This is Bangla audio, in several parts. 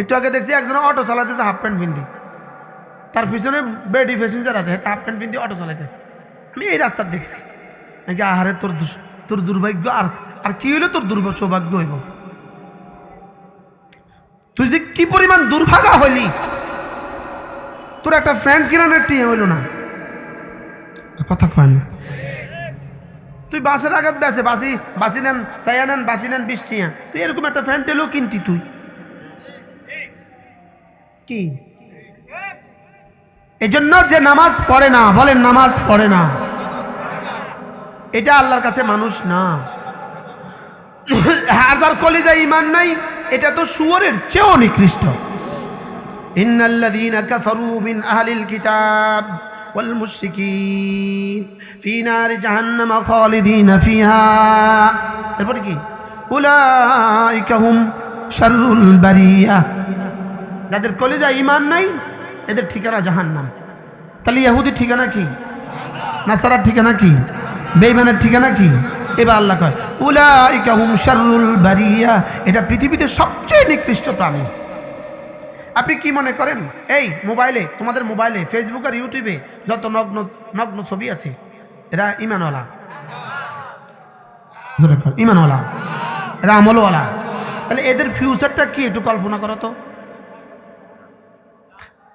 একটু আগে দেখছি একজন অটো চালাতেছে হাফ প্যান্ট পিন্দি তার পিছনে বেডি প্যাসেঞ্জার আছে হাফ প্যান্ট পিন্দি অটো চালাইতেছে। আমি এই রাস্তার দেখছি। নাকি আহারে, তোর তোর দুর্ভাগ্য, আর আর কি হইল তোর দুর্ভাগ্য সৌভাগ্য হইব? তুই যে কি পরিমাণ দুর্ভাগা হইলি? তোর একটা ফ্রেন্ড কিনানের টিয়ে হইল না। কথা কয় না। তুই বাসের আঘাত বেসে বাসি বাসি নেন চাইয়া নেন, বাসি নেন চিয়া তুই এরকম একটা ফ্যান টেলেও কিনতি তুই। কি এই জন্য যে নামাজ পড়ে না বলেন নামাজ পড়ে না এটা আল্লাহর কাছে মানুষ না আর যার কলিজা ইমান নাই এটা তো শুয়োরের চেয়েও নিকৃষ্ট ইন্নাল্লাযীনা কাফারু মিন আহলিল কিতাব والمشركين في نار جهنم خالدين فيها এরপরে কি উলাইকা হুম শাররুল বারিয়া যাদের কলিজা ইমান নাই, এদের ঠিকানা জাহান্নাম। তাহলে ইহুদির ঠিকানা কি? নাসারার ঠিকানা কি? বেইমানের ঠিকানা কি? এবার আল্লাহ কয়, উলাইকা হুম শাররুল বারিয়া। এটা পৃথিবীতে সবচেয়ে নিকৃষ্ট প্রাণী। আপনি কি মনে করেন? এই, মোবাইলে, তোমাদের মোবাইলে ফেসবুক আর ইউটিউবে যত নগ্ন নগ্ন ছবি আছে, এরা ইমানওয়ালা ইমানওয়ালা এরা আমলওয়ালা। তাহলে এদের ফিউচারটা কি? একটু কল্পনা করো তো।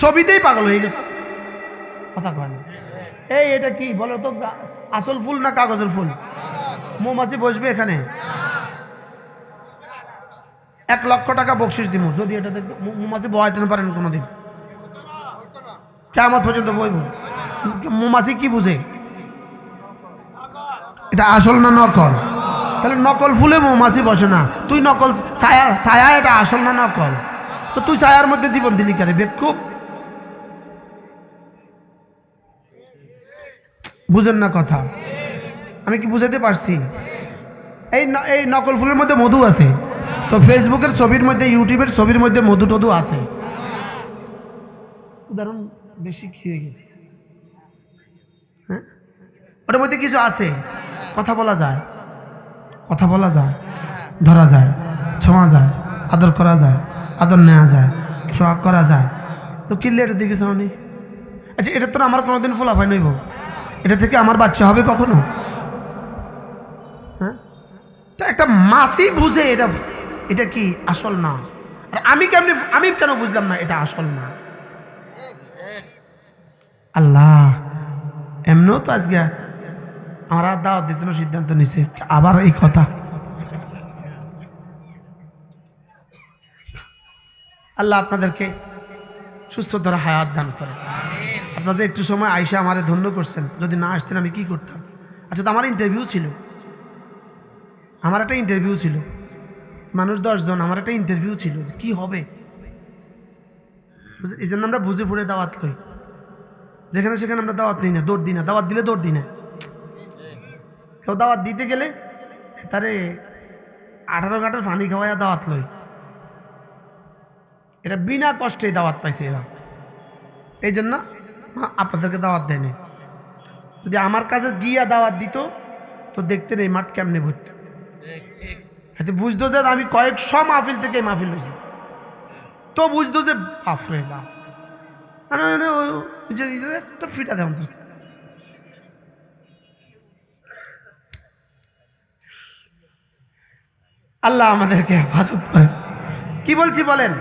ছবিতেই পাগল হয়ে গেছে। কথা কয় এই এটা কি বলো তো আসল ফুল না কাগজের ফুল? মৌমাছি বসবে এখানে। এক লক্ষ টাকা বকশিস দিব যদি এটা মৌমাছি বহাইতে না পারেন কোনোদিন। কেমন পর্যন্ত বইব। মৌমাছি কি বুঝে? এটা আসল না নকল? তাহলে নকল ফুলে মৌমাছি বসে না। তুই নকল ছায়া ছায়া এটা আসল না নকল? তো তুই ছায়ার মধ্যে জীবন দিলি কেন? বেক্ষুব বুঝেন না কথা। আমি কি বুঝাতে পারছি? এই এই নকল ফুলের মধ্যে মধু আছে। তো ফেসবুকের ছবির মধ্যে, ইউটিউবের ছবির মধ্যে মধু টধু আছে। উদাহরণ বেশি হয়ে গেছে? হ্যাঁ? ওটার মধ্যে কিছু আছে। কথা বলা যায়। কথা বলা যায়। ধরা যায়। ছোঁয়া যায়। আদর করা যায়। আদর নেওয়া যায়। সোহাগ করা যায়। তো কিনলে এটা দেখেছ আমি আচ্ছা এটা তো আমার কোনোদিন ফোলাফাই নইব এটা থেকে আমার বাচ্চা হবে কখনো? হ্যাঁ? তো একটা মাসি বুঝে এটা এটা কি আসল না? আর আমি কেমনি, আমি কেন বুঝলাম না এটা আসল না? আল্লাহ, এমনিও তো আজকে আমার দাওয়াত দিতে সিদ্ধান্ত নিছে। আবার এই কথা। আল্লাহ আপনাদেরকে সুস্থতার হায়াত দান করে আপনাদের একটু সময় আইসা আমারে ধন্য করছেন, যদি না আসতেন আমি কি করতাম? আচ্ছা তো আমার ইন্টারভিউ ছিল। আমার একটা ইন্টারভিউ ছিল। মানুষ দশজন, আমার একটা ইন্টারভিউ ছিল যে কি হবে? এই জন্য আমরা বুঝে পড়ে দাওয়াত লই। যেখানে সেখানে আমরা দাওয়াত নিই না, দৌড় দিই না। দাওয়াত দিলে দৌড় দিই না। কেউ দাওয়াত দিতে গেলে তারে আঠারো ঘাটার পানি খাওয়াইয়া দাওয়াত লই। এটা বিনা কষ্টে দাওয়াত পাইছে এরা। এই জন্য আপনাদেরকে দাওয়াত দেয়নি। যদি আমার কাছে গিয়া দাওয়াত দিত, তো দেখতেন এই মাঠ কেমনে ভরত। হাতে বুঝতো যে আমি কয়েকশো মাহফিল থেকে এই মাহফিল হয়েছি। তো বুঝতো যে, বাপরে বাপ। মানে মানে ফিটা তো আল্লাহ আমাদেরকে হেফাজত করে। কি বলছি বলেন?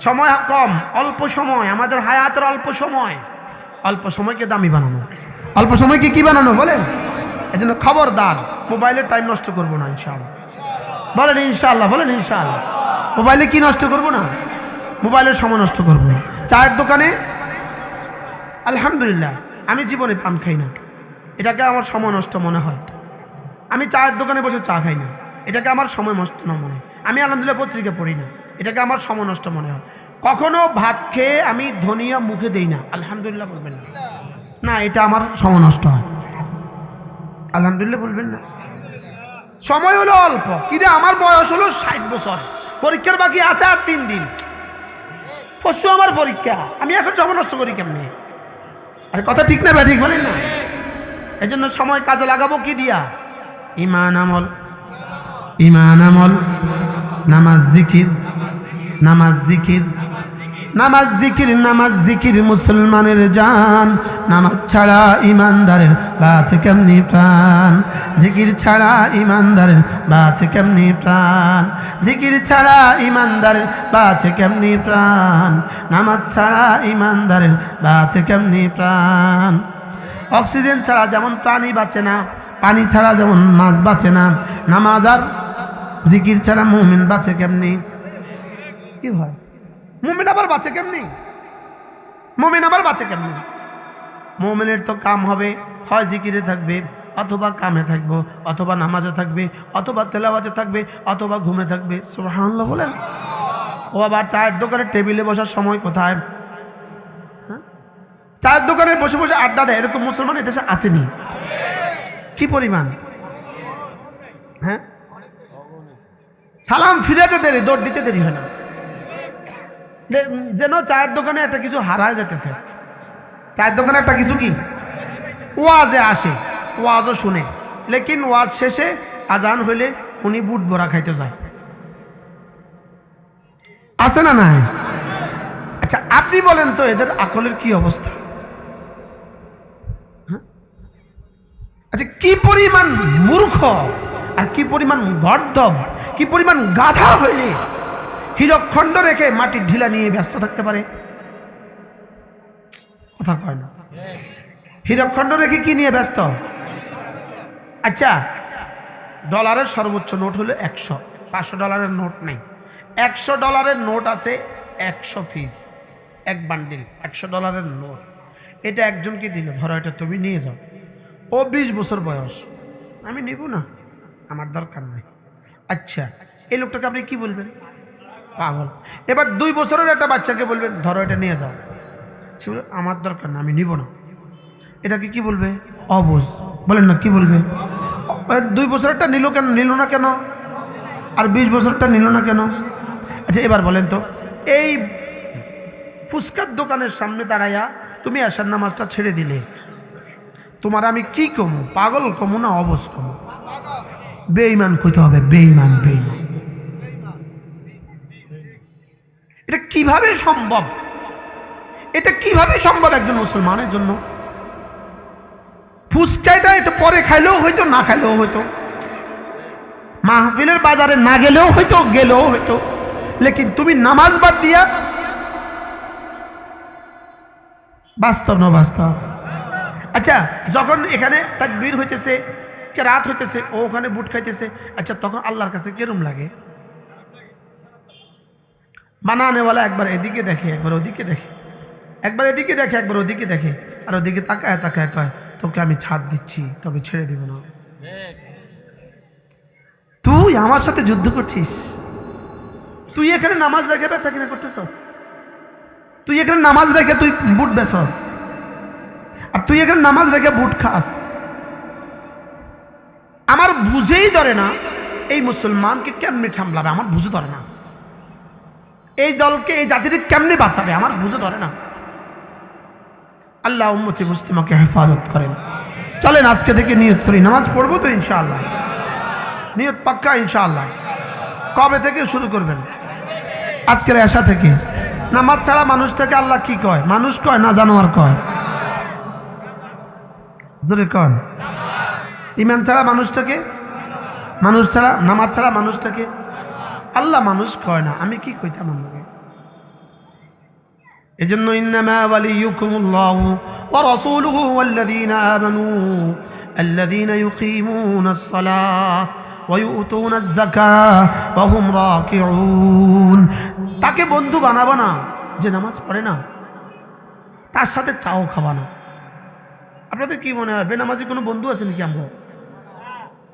সময় কম, অল্প সময়, আমাদের হায়াতের অল্প সময়। অল্প সময়কে দামি বানানো অল্প সময়কে কি বানানো, বলেন? এই জন্য খবরদার, মোবাইলের টাইম নষ্ট করব না, ইনশাআল্লাহ। বলেন ইনশাআল্লাহ বলেন, ইনশাআল্লাহ। মোবাইলে কি নষ্ট করব না? মোবাইলের সময় নষ্ট করব না। চায়ের দোকানে? আলহামদুলিল্লাহ, আমি জীবনে পান খাই না। এটাকে আমার সময় নষ্ট মনে হয়। আমি চায়ের দোকানে বসে চা খাই না। এটাকে আমার সময় নষ্ট না মনে আমি আলহামদুলিল্লাহ পত্রিকা পড়ি না। এটাকে আমার সময় নষ্ট মনে হয়। কখনো ভাত খেয়ে আমি ধনিয়া মুখে দেই না। আলহামদুলিল্লাহ বলবেন না। না, এটা আমার সময় নষ্ট হয়। আলহামদুলিল্লাহ বলবেন না। সময় হলো অল্প। কিন্তু আমার বয়স হলো ষাট বছর। পরীক্ষার বাকি আছে আর তিন দিন। পরশু আমার পরীক্ষা। আমি এখন সময় নষ্ট করি কেমনি? আর, কথা ঠিক না ঠিক বলেন না। এই জন্য সময় কাজে লাগাবো কি দিয়া? ইমান আমল। ইমান আমল। নামাজ, জিকির। নামাজ জিকির নামাজ জিকির নামাজ জিকির, মুসলমানের জান। নামাজ ছাড়া ইমানদারের বাঁচে কেমনি প্রাণ? জিকির ছাড়া ইমানদারের বাঁচে কেমনি প্রাণ? জিকির ছাড়া ইমানদারের বাঁচে কেমনি প্রাণ? নামাজ ছাড়া ইমানদারের বাঁচে কেমনি প্রাণ? অক্সিজেন ছাড়া যেমন প্রাণী বাঁচে না, পানি ছাড়া যেমন মাছ বাঁচে না, নামাজ আর জিকির ছাড়া মুমিন বাঁচে কেমনি কি হয় মুমিন আবার বাঁচে কেমনি? মুমিন আবার বাঁচে কেমনি? মুমিনের তো কাম হবে, হয় জিকিরে থাকবে, অথবা কামে থাকব, অথবা নামাজে থাকবে, অথবা তেলাওয়াজে থাকবে, অথবা ঘুমে থাকবে। সুবহানাল্লাহ বলেন। ও আবার চায়ের দোকানে টেবিলে বসার সময় কোথায়? হ্যাঁ? চায়ের দোকানে বসে বসে আড্ডা দেয়, এরকম মুসলমান এদেশে আসেনি কি পরিমাণ? হ্যাঁ? সালাম ফিরাতে দেরি, দৌড় দিতে দেরি হয় না। যেন চায়ের দোকানে একটা কিছু হারায় যেতেছে চায়ের দোকানে একটা কিছু কি? ওয়াজে আসে, ওয়াজও শুনে। লেকিন ওয়াজ শেষে আজান হইলে উনি বুট বড়া খাইতে যায়। আছে না নাই? আচ্ছা আপনি বলেন তো, এদের আকলের কি অবস্থা? হ্যাঁ? আচ্ছা কি পরিমাণ মূর্খ আর কি পরিমাণ গর্দব কি পরিমাণ গাধা হইলে হীরকখণ্ড রেখে মাটির ঢিলা নিয়ে ব্যস্ত থাকতে পারে। কথা কয় না। হীরকখণ্ড রেখে কি নিয়ে ব্যস্ত? আচ্ছা ডলারের সর্বোচ্চ নোট হলো একশো। পাঁচশো ডলারের নোট নেই। একশো ডলারের নোট আছে একশো পিস। এক বান্ডিল, একশো ডলারের নোট। এটা একজনকে দিল, ধরো এটা তুমি নিয়ে যাও। ও বিশ বছর বয়স। আমি নিব না। আমার দরকার নাই। আচ্ছা এই লোকটাকে আপনি কি বলবেন? পাগল। এবার দুই বছরের একটা বাচ্চাকে বলবেন ধরো এটা নিয়ে যাও। সে আমার দরকার না, আমি নিব না। এটাকে কি বলবে? অবুজ। বলেন না, কি বলবে? দুই বছরেরটা নিল কেন? নিল না কেন? আর বিশ বছরটা নিল না কেন? আচ্ছা এবার বলেন তো, এই ফুচকার দোকানের সামনে দাঁড়াইয়া তুমি আসার নামাজটা ছেড়ে দিলে। তোমার আমি কি কমু? পাগল কমু না অবস কমু? বেইমান কইতে হবে বেইমান বেইমান এটা কীভাবে সম্ভব? এটা কীভাবে সম্ভব একজন মুসলমানের জন্য? ফুচকাইটা এটা পরে খাইলেও হয়তো না খাইলেও হয়তো মাহফিলের বাজারে না গেলেও হয়তো গেলেও হয়তো লেকিন তুমি নামাজ বাদ দিয়া বাস্তব না বাস্তব? আচ্ছা যখন এখানে তাকবীর হইতেছে রাত হইতেছে, ও ওখানে বুট খাইতেছে আচ্ছা তখন আল্লাহর কাছে কিরম লাগে? বানানেওয়ালা একবার এদিকে দেখে, একবার ওদিকে দেখে। একবার এদিকে দেখে, একবার ওদিকে দেখে। আর ওদিকে তাকায় তাকায় কয়, তোকে আমি ছাড় দিচ্ছি তবে ছেড়ে দিব না। তুই আমার সাথে যুদ্ধ করছিস? তুই এখানে নামাজ রেখে বেচা কিনা করতেছস? তুই এখানে নামাজ রেখে তুই বুট বেচস? আর তুই এখানে নামাজ রেখে বুট খাস? আমার বুঝেই ধরে না, এই মুসলমানকে কেমনে ঠামলাবে? আমার বুঝে ধরে না। এই দলকে, এই জাতির কেমনে বাঁচাবে? আমার বুঝে ধরে না। আল্লাহ উম্মতি মুসলিমাকে হেফাজত করেন। চলেন, আজকে থেকে নিয়ত করি। নামাজ পড়ব তো ইনশাআল্লাহ। নিয়ত পাক্কা ইনশাআল্লাহ। কবে থেকে শুরু করবেন? আজকের আশা থেকে। নামাজ ছাড়া মানুষটাকে আল্লাহ কি কয়? মানুষ কয় না জানোয়ার কয়? জোরে কন। ইমান ছাড়া মানুষটাকে? মানুষ ছাড়া, নামাজ ছাড়া মানুষটাকে? আল্লাহ মানুষ কয় না, আমি কি কইতাম আপনাকে? এজন্য ইন্নামা ওয়ালিয়ুকুমুল্লাহু ওয়া রাসূলুহু ওয়াল্লাযীনা আমানু, আল্লাযীনা ইউকিমুনাস সালাহ ওয়া ইউতুনাজ যাকাহ ওয়া হুম রাকিউন। তাকে বন্ধু বানাবা না, যে নামাজ পড়ে না, তার সাথে চাও খাবা না। আপনাদের কি মনে হয় বেনামাজি কোনো বন্ধু আছে নাকি আমরা?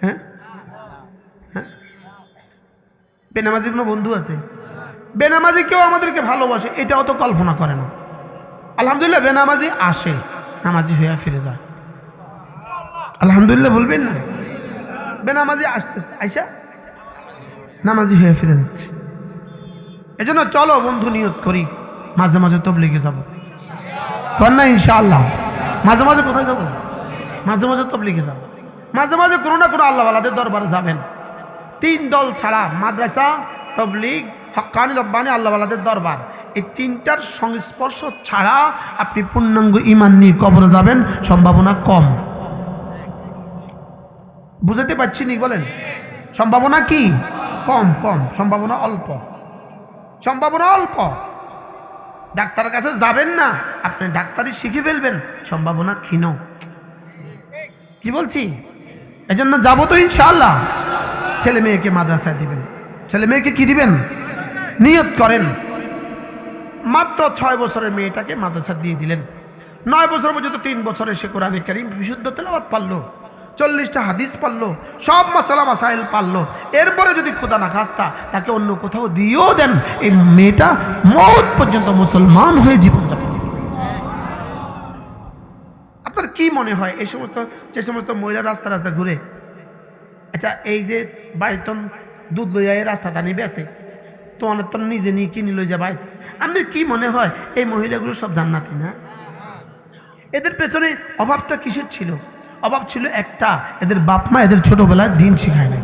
হ্যাঁ? বেনামাজি কোনো বন্ধু আছে? বেনামাজি কেউ আমাদেরকে ভালোবাসে, এটাও তো কল্পনা করে না আলহামদুলিল্লাহ, বেনামাজি আসে, নামাজি হয়ে ফিরে যায়। আলহামদুলিল্লাহ বলবেন না। বেনামাজি আসতেছে আইসা, নামাজি হয়ে ফিরে যাচ্ছে। এজন্য চলো বন্ধু নিয়ত করি, মাঝে মাঝে তবলিগে যাব। না, ইনশাআল্লাহ। মাঝে মাঝে কোথায় যাব? মাঝে মাঝে তবলিগে যাব। মাঝে মাঝে কোনো না কোনো আল্লাহ আল্লাহওয়ালাদের দরবারে যাবেন। তিন দল ছাড়া মাদ্রাসা, তবলিগ হক্কানি রব্বানি, আল্লাহওয়ালাদের দরবার। এই তিনটার সংস্পর্শ ছাড়া আপনি পূর্ণাঙ্গ ইমান নিয়ে কবরে যাবেন, সম্ভাবনা কম। বুঝাতে পারছি নি বলেন? সম্ভাবনা কি? কম কম। সম্ভাবনা অল্প। সম্ভাবনা অল্প। ডাক্তারের কাছে যাবেন না, আপনি ডাক্তারই শিখে ফেলবেন, সম্ভাবনা ক্ষীণ। কি বলছি? এজন্য যাব তো ইনশাআল্লাহ। ছেলে মেয়েকে মাদ্রাসায় দিবেন। ছেলে মেয়েকে কি দিবেন? নিয়ত করেন। মাত্র ছয় বছরের মেয়েটাকে মাদ্রাসা দিয়ে দিলেন। নয় বছর পর্যন্ত তিন বছরে সে কোরআনে কারিম বিশুদ্ধ তেলাওয়াত পারল, চল্লিশটা হাদিস পারল, সব মাসালা মাসাইল পারল। এরপরে যদি খোদা না খাস্তা, তাকে অন্য কোথাও দিয়েও দেন, এই মেয়েটা মত পর্যন্ত মুসলমান হয়ে জীবনযাপন করবে। আপনার কি মনে হয়, এই সমস্ত, যে সমস্ত মহিলা রাস্তা রাস্তা ঘুরে আচ্ছা এই যে বাড়িতন দুধ লইয়া এই রাস্তাটা নিবে আছে তো অনেক তো নিজে নিয়ে কিনে লই যা বাড়ি আপনার কি মনে হয়, এই মহিলাগুলো সব জান্নাতি না? এদের পেছনে অভাবটা কিসের ছিল? অভাব ছিল একটা, এদের বাপমা এদের ছোটোবেলায় দিন শিখায় নাই।